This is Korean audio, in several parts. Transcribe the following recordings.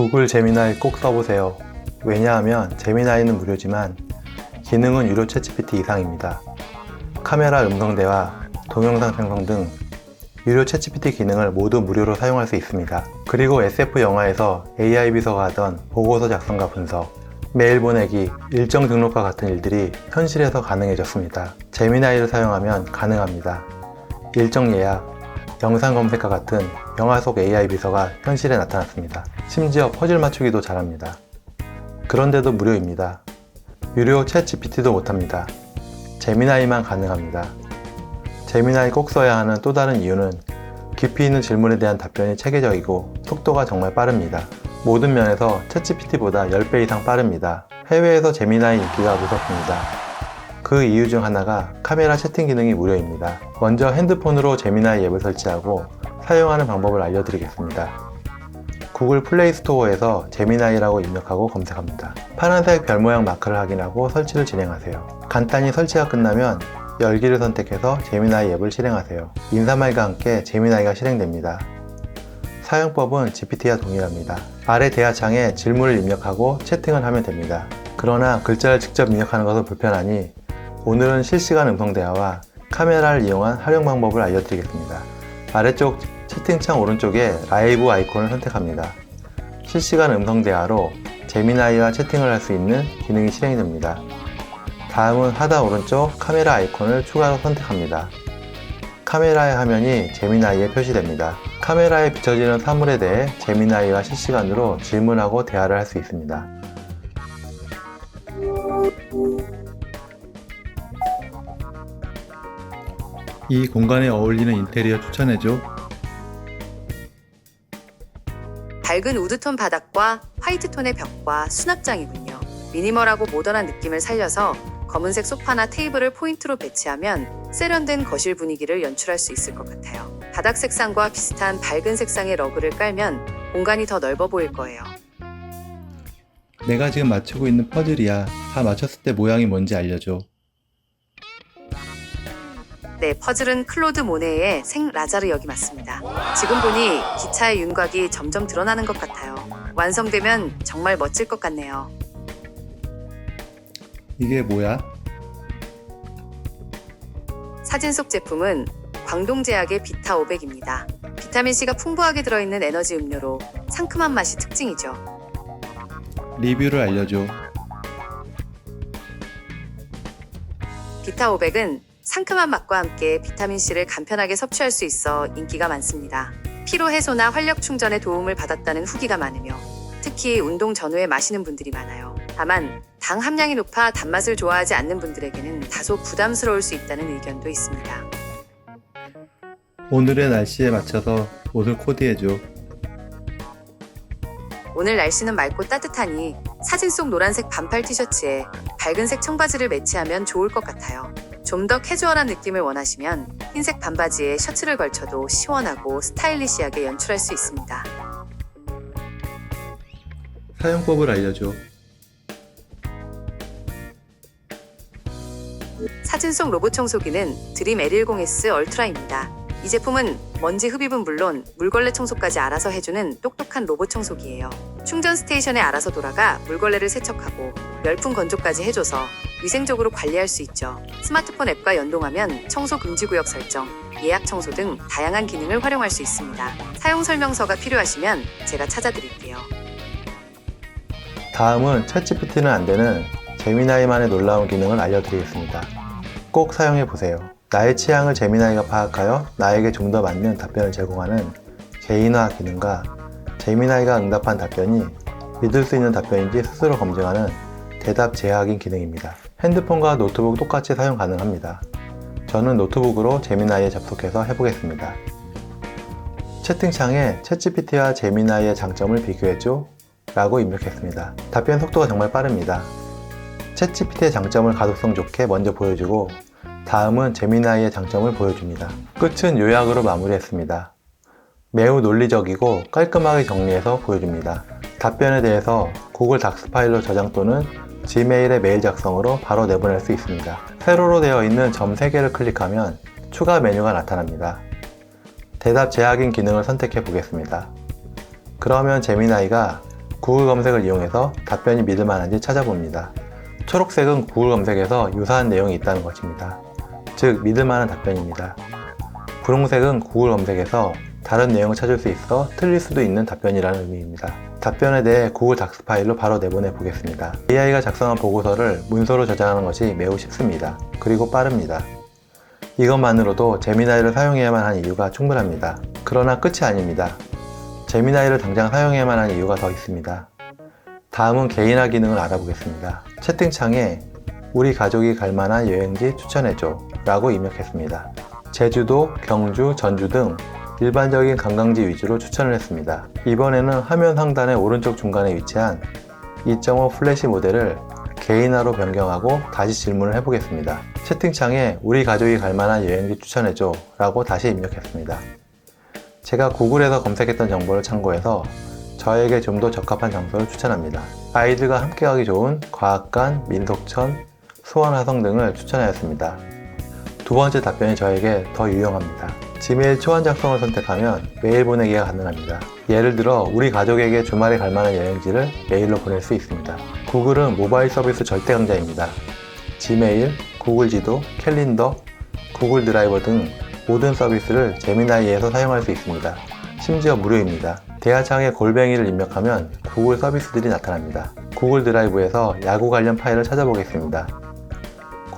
구글 제미나이 꼭 써보세요. 왜냐하면 제미나이는 무료지만 기능은 유료 챗GPT 이상입니다. 카메라 음성 대화, 동영상 생성 등 유료 챗GPT 기능을 모두 무료로 사용할 수 있습니다. 그리고 SF 영화에서 AI 비서가 하던 보고서 작성과 분석, 메일 보내기, 일정 등록과 같은 일들이 현실에서 가능해졌습니다. 제미나이를 사용하면 가능합니다. 일정 예약, 영상 검색과 같은 영화 속 AI 비서가 현실에 나타났습니다. 심지어 퍼즐 맞추기도 잘합니다. 그런데도 무료입니다. 유료 챗 GPT도 못합니다. 제미나이만 가능합니다. 제미나이 꼭 써야 하는 또 다른 이유는 깊이 있는 질문에 대한 답변이 체계적이고 속도가 정말 빠릅니다. 모든 면에서 챗GPT보다 10배 이상 빠릅니다. 해외에서 제미나이 인기가 무섭습니다. 그 이유 중 하나가 카메라 채팅 기능이 무료입니다. 먼저 핸드폰으로 제미나이 앱을 설치하고 사용하는 방법을 알려드리겠습니다. 구글 플레이 스토어에서 제미나이라고 입력하고 검색합니다. 파란색 별 모양 마크를 확인하고 설치를 진행하세요. 간단히 설치가 끝나면 열기를 선택해서 제미나이 앱을 실행하세요. 인사말과 함께 제미나이가 실행됩니다. 사용법은 GPT와 동일합니다. 아래 대화창에 질문을 입력하고 채팅을 하면 됩니다. 그러나 글자를 직접 입력하는 것은 불편하니 오늘은 실시간 음성 대화와 카메라를 이용한 활용 방법을 알려드리겠습니다. 아래쪽 채팅창 오른쪽에 라이브 아이콘을 선택합니다. 실시간 음성 대화로 제미나이와 채팅을 할 수 있는 기능이 실행이 됩니다. 다음은 하단 오른쪽 카메라 아이콘을 추가로 선택합니다. 카메라의 화면이 제미나이에 표시됩니다. 카메라에 비춰지는 사물에 대해 제미나이와 실시간으로 질문하고 대화를 할 수 있습니다. 이 공간에 어울리는 인테리어 추천해줘. 밝은 우드톤 바닥과 화이트톤의 벽과 수납장이군요. 미니멀하고 모던한 느낌을 살려서 검은색 소파나 테이블을 포인트로 배치하면 세련된 거실 분위기를 연출할 수 있을 것 같아요. 바닥 색상과 비슷한 밝은 색상의 러그를 깔면 공간이 더 넓어 보일 거예요. 내가 지금 맞추고 있는 퍼즐이야. 다 맞췄을 때 모양이 뭔지 알려줘. 네, 퍼즐은 클로드 모네의 생 라자르 역이 맞습니다. 지금 보니 기차의 윤곽이 점점 드러나는 것 같아요. 완성되면 정말 멋질 것 같네요. 이게 뭐야? 사진 속 제품은 광동제약의 비타 500입니다. 비타민C가 풍부하게 들어있는 에너지 음료로 상큼한 맛이 특징이죠. 리뷰를 알려줘. 비타 500은 상큼한 맛과 함께 비타민C를 간편하게 섭취할 수 있어 인기가 많습니다. 피로 해소나 활력 충전에 도움을 받았다는 후기가 많으며 특히 운동 전후에 마시는 분들이 많아요. 다만 당 함량이 높아 단맛을 좋아하지 않는 분들에게는 다소 부담스러울 수 있다는 의견도 있습니다. 오늘의 날씨에 맞춰서 옷을 코디해줘. 오늘 날씨는 맑고 따뜻하니 사진 속 노란색 반팔 티셔츠에 밝은색 청바지를 매치하면 좋을 것 같아요. 좀 더 캐주얼한 느낌을 원하시면 흰색 반바지에 셔츠를 걸쳐도 시원하고 스타일리시하게 연출할 수 있습니다. 사용법을 알려줘. 사진 속 로봇 청소기는 드림 L10S 얼트라입니다. 이 제품은 먼지 흡입은 물론 물걸레 청소까지 알아서 해주는 똑똑한 로봇 청소기예요. 충전 스테이션에 알아서 돌아가 물걸레를 세척하고 열풍 건조까지 해줘서 위생적으로 관리할 수 있죠. 스마트폰 앱과 연동하면 청소 금지 구역 설정, 예약 청소 등 다양한 기능을 활용할 수 있습니다. 사용 설명서가 필요하시면 제가 찾아드릴게요. 다음은 챗GPT는 안 되는 제미나이만의 놀라운 기능을 알려드리겠습니다. 꼭 사용해 보세요. 나의 취향을 제미나이가 파악하여 나에게 좀 더 맞는 답변을 제공하는 개인화 기능과 제미나이가 응답한 답변이 믿을 수 있는 답변인지 스스로 검증하는 대답 재확인 기능입니다. 핸드폰과 노트북 똑같이 사용 가능합니다. 저는 노트북으로 제미나이에 접속해서 해보겠습니다. 채팅창에 챗GPT와 제미나이의 장점을 비교해줘 라고 입력했습니다. 답변 속도가 정말 빠릅니다. 챗GPT의 장점을 가독성 좋게 먼저 보여주고 다음은 제미나이의 장점을 보여줍니다. 끝은 요약으로 마무리했습니다. 매우 논리적이고 깔끔하게 정리해서 보여줍니다. 답변에 대해서 구글 닥스 파일로 저장 또는 지메일의 메일 작성으로 바로 내보낼 수 있습니다. 세로로 되어 있는 점 3개를 클릭하면 추가 메뉴가 나타납니다. 대답 재확인 기능을 선택해 보겠습니다. 그러면 제미나이가 구글 검색을 이용해서 답변이 믿을 만한지 찾아봅니다. 초록색은 구글 검색에서 유사한 내용이 있다는 것입니다. 즉, 믿을 만한 답변입니다. 분홍색은 구글 검색에서 다른 내용을 찾을 수 있어 틀릴 수도 있는 답변이라는 의미입니다. 답변에 대해 구글 닥스 파일로 바로 내보내 보겠습니다. AI가 작성한 보고서를 문서로 저장하는 것이 매우 쉽습니다. 그리고 빠릅니다. 이것만으로도 제미나이를 사용해야만 하는 이유가 충분합니다. 그러나 끝이 아닙니다. 제미나이를 당장 사용해야만 하는 이유가 더 있습니다. 다음은 개인화 기능을 알아보겠습니다. 채팅창에 우리 가족이 갈 만한 여행지 추천해줘 라고 입력했습니다. 제주도, 경주, 전주 등 일반적인 관광지 위주로 추천을 했습니다. 이번에는 화면 상단의 오른쪽 중간에 위치한 2.5 플래시 모델을 개인화로 변경하고 다시 질문을 해보겠습니다. 채팅창에 우리 가족이 갈 만한 여행지 추천해줘 라고 다시 입력했습니다. 제가 구글에서 검색했던 정보를 참고해서 저에게 좀 더 적합한 장소를 추천합니다. 아이들과 함께 가기 좋은 과학관, 민속촌, 수원화성 등을 추천하였습니다. 두 번째 답변이 저에게 더 유용합니다. 지메일 초안 작성을 선택하면 메일 보내기가 가능합니다. 예를 들어 우리 가족에게 주말에 갈 만한 여행지를 메일로 보낼 수 있습니다. 구글은 모바일 서비스 절대 강자입니다. 지메일, 구글 지도, 캘린더, 구글 드라이버 등 모든 서비스를 제미나이에서 사용할 수 있습니다. 심지어 무료입니다. 대화창에 골뱅이를 입력하면 구글 서비스들이 나타납니다. 구글 드라이브에서 야구 관련 파일을 찾아보겠습니다.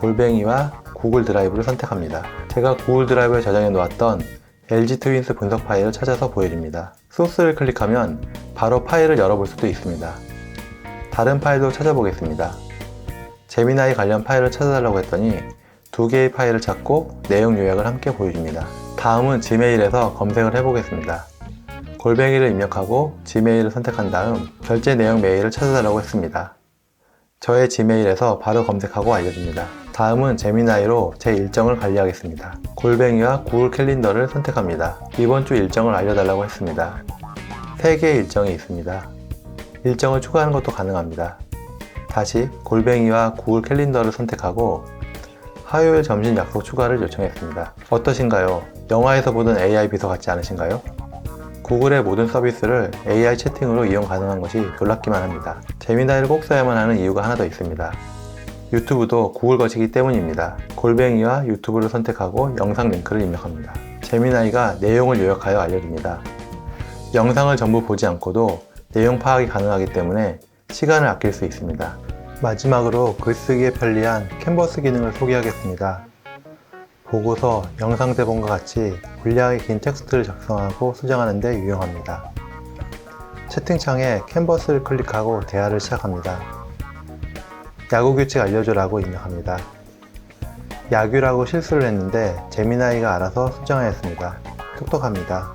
골뱅이와 구글 드라이브를 선택합니다. 제가 구글 드라이브에 저장해 놓았던 LG 트윈스 분석 파일을 찾아서 보여줍니다. 소스를 클릭하면 바로 파일을 열어볼 수도 있습니다. 다른 파일도 찾아보겠습니다. 제미나이 관련 파일을 찾아달라고 했더니 두 개의 파일을 찾고 내용 요약을 함께 보여줍니다. 다음은 지메일에서 검색을 해보겠습니다. 골뱅이를 입력하고 지메일을 선택한 다음 결제 내용 메일을 찾아달라고 했습니다. 저의 지메일에서 바로 검색하고 알려줍니다. 다음은 제미나이로 제 일정을 관리하겠습니다. 골뱅이와 구글 캘린더를 선택합니다. 이번 주 일정을 알려달라고 했습니다. 3개의 일정이 있습니다. 일정을 추가하는 것도 가능합니다. 다시 골뱅이와 구글 캘린더를 선택하고 화요일 점심 약속 추가를 요청했습니다. 어떠신가요? 영화에서 보던 AI 비서 같지 않으신가요? 구글의 모든 서비스를 AI 채팅으로 이용 가능한 것이 놀랍기만 합니다. 제미나이를 꼭 써야만 하는 이유가 하나 더 있습니다. 유튜브도 구글 것이기 때문입니다. 골뱅이와 유튜브를 선택하고 영상 링크를 입력합니다. 제미나이가 내용을 요약하여 알려줍니다. 영상을 전부 보지 않고도 내용 파악이 가능하기 때문에 시간을 아낄 수 있습니다. 마지막으로 글쓰기에 편리한 캔버스 기능을 소개하겠습니다. 보고서, 영상 대본과 같이 분량이 긴 텍스트를 작성하고 수정하는 데 유용합니다. 채팅창에 캔버스를 클릭하고 대화를 시작합니다. 야구 규칙 알려줘라고 입력합니다. 야규라고 실수를 했는데 제미나이가 알아서 수정하였습니다. 똑똑합니다.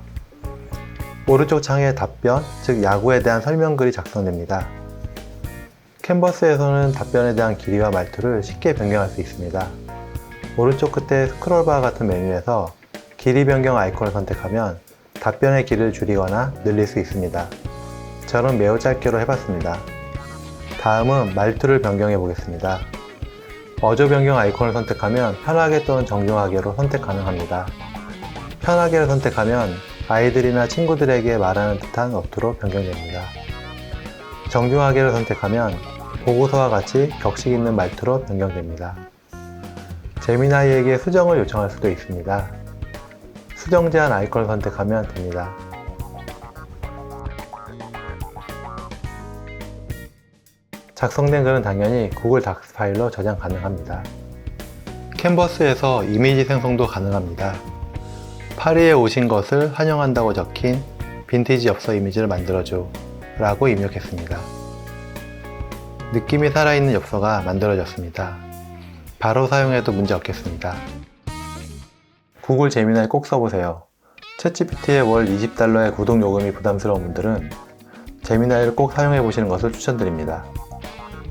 오른쪽 창에 답변, 즉 야구에 대한 설명글이 작성됩니다. 캔버스에서는 답변에 대한 길이와 말투를 쉽게 변경할 수 있습니다. 오른쪽 끝에 스크롤바 같은 메뉴에서 길이 변경 아이콘을 선택하면 답변의 길이를 줄이거나 늘릴 수 있습니다. 저는 매우 짧게로 해봤습니다. 다음은 말투를 변경해 보겠습니다. 어조 변경 아이콘을 선택하면 편하게 또는 정중하게로 선택 가능합니다. 편하게를 선택하면 아이들이나 친구들에게 말하는 듯한 어투로 변경됩니다. 정중하게를 선택하면 보고서와 같이 격식 있는 말투로 변경됩니다. 제미나이에게 수정을 요청할 수도 있습니다. 수정 제한 아이콘을 선택하면 됩니다. 작성된 글은 당연히 구글 닥스 파일로 저장 가능합니다. 캔버스에서 이미지 생성도 가능합니다. 파리에 오신 것을 환영한다고 적힌 빈티지 엽서 이미지를 만들어줘 라고 입력했습니다. 느낌이 살아있는 엽서가 만들어졌습니다. 바로 사용해도 문제 없겠습니다. 구글 제미나이 꼭 써보세요. 챗GPT의 월 20달러의 구독 요금이 부담스러운 분들은 제미나이를 꼭 사용해 보시는 것을 추천드립니다.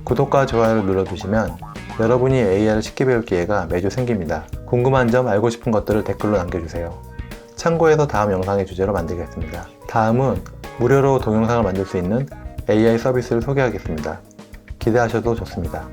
구독과 좋아요를 눌러두시면 여러분이 AI를 쉽게 배울 기회가 매주 생깁니다. 궁금한 점 알고 싶은 것들을 댓글로 남겨주세요. 참고해서 다음 영상의 주제로 만들겠습니다. 다음은 무료로 동영상을 만들 수 있는 AI 서비스를 소개하겠습니다. 기대하셔도 좋습니다.